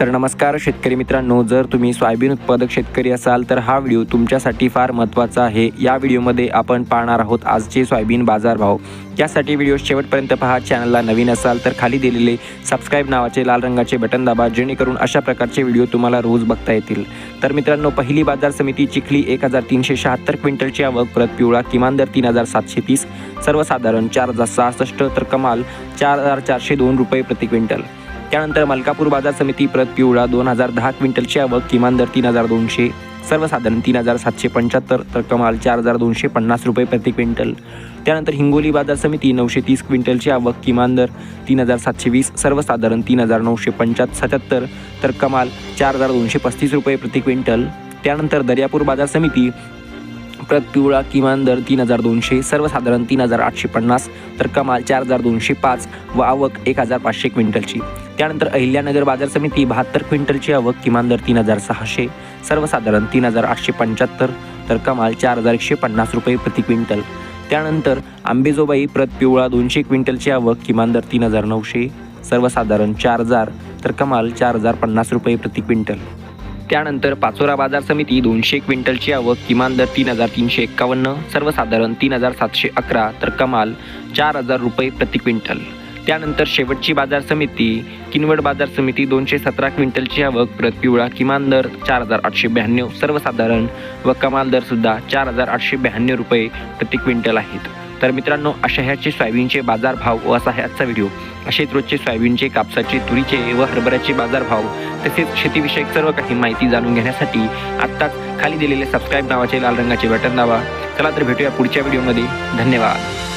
तर नमस्कार शेतकरी मित्रांनो जर तुम्ही सोयाबीन उत्पादक शेतकरी असाल तर हा व्हिडिओ तुमच्यासाठी फार महत्त्वाचा आहे. या व्हिडिओमध्ये आपण पाहणार आहोत आजचे सोयाबीन बाजारभाव. यासाठी व्हिडिओ शेवटपर्यंत पहा चॅनलला नवीन असाल तर खाली दिलेले सबस्क्राईब नावाचे लाल रंगाचे बटन दाबा जेणेकरून अशा प्रकारचे व्हिडिओ तुम्हाला रोज बघता येतील. तर मित्रांनो पहिली बाजार समिती चिखली एक हजार तीनशे शहात्तर क्विंटलची आवक परत पिवळा किमान दर तीन हजार सातशे तीस सर्वसाधारण चार हजार सहासष्ट तर कमाल चार हजार चारशे दोन रुपये प्रति क्विंटल. त्यानंतर मलकापूर बाजार समिती प्रत पिवळा दोन हजार दहा क्विंटलची आवक किमान दर तीन हजार दोनशे सर्वसाधारण तीन हजार सातशे पंच्याहत्तर तर कमाल चार हजार दोनशे पन्नास रुपये प्रति क्विंटल. त्यानंतर हिंगोली बाजार समिती नऊशे तीस क्विंटलची आवक किमान दर तीन हजार सातशे वीस सर्वसाधारण तीन हजार नऊशे पंच्याहत्तर सत्याहत्तर तर कमाल चार हजार दोनशे पस्तीस रुपये प्रति क्विंटल. त्यानंतर दर्यापूर बाजार समिती प्रत पिवळा किमान दर तीन हजार दोनशे सर्वसाधारण तीन हजार आठशे पन्नास तर कमाल चार हजार दोनशे पाच व आवक एक हजार पाचशे क्विंटलची. त्यानंतर अहिल्यानगर बाजार समिती बहात्तर क्विंटलची आवक किमान दर तीन हजार सहाशे सर्वसाधारण तीन हजार आठशे पंच्याहत्तर तर कमाल चार हजार एकशे पन्नास रुपये प्रति क्विंटल. त्यानंतर आंबेजोबाई प्रत पिवळा दोनशे क्विंटलची आवक किमान दर तीन हजार नऊशे सर्वसाधारण चार हजार तर कमाल चार हजार पन्नास रुपये प्रति क्विंटल. त्यानंतर पाचोरा बाजार समिती दोनशे क्विंटलची आवक किमान दर तीन हजार तीनशे एक्कावन्न सर्वसाधारण तीन हजार सातशे अकरा तर कमाल चार हजार रुपये प्रति क्विंटल. त्यानंतर शेवटची बाजार समिती किनवट बाजार समिती दोनशे सतरा क्विंटलची आवक प्रत पिवळा किमान दर चार हजार आठशे ब्याण्णव सर्वसाधारण व कमाल दरसुद्धा चार हजार आठशे ब्याण्णव रुपये प्रति क्विंटल आहेत. तर मित्रांनो अशा ह्याचे सोयाबीनचे बाजारभाव व असा ह्याचा व्हिडिओ. असेच रोजचे सोयाबीनचे कापसाचे तुरीचे व हरभऱ्याचे बाजारभाव तसेच शेतीविषयक सर्व काही माहिती जाणून घेण्यासाठी आत्ताच खाली दिलेले सबस्क्राईब नावाचे लाल रंगाचे बटन दाबा. चला तर भेटूया पुढच्या व्हिडिओमध्ये. धन्यवाद.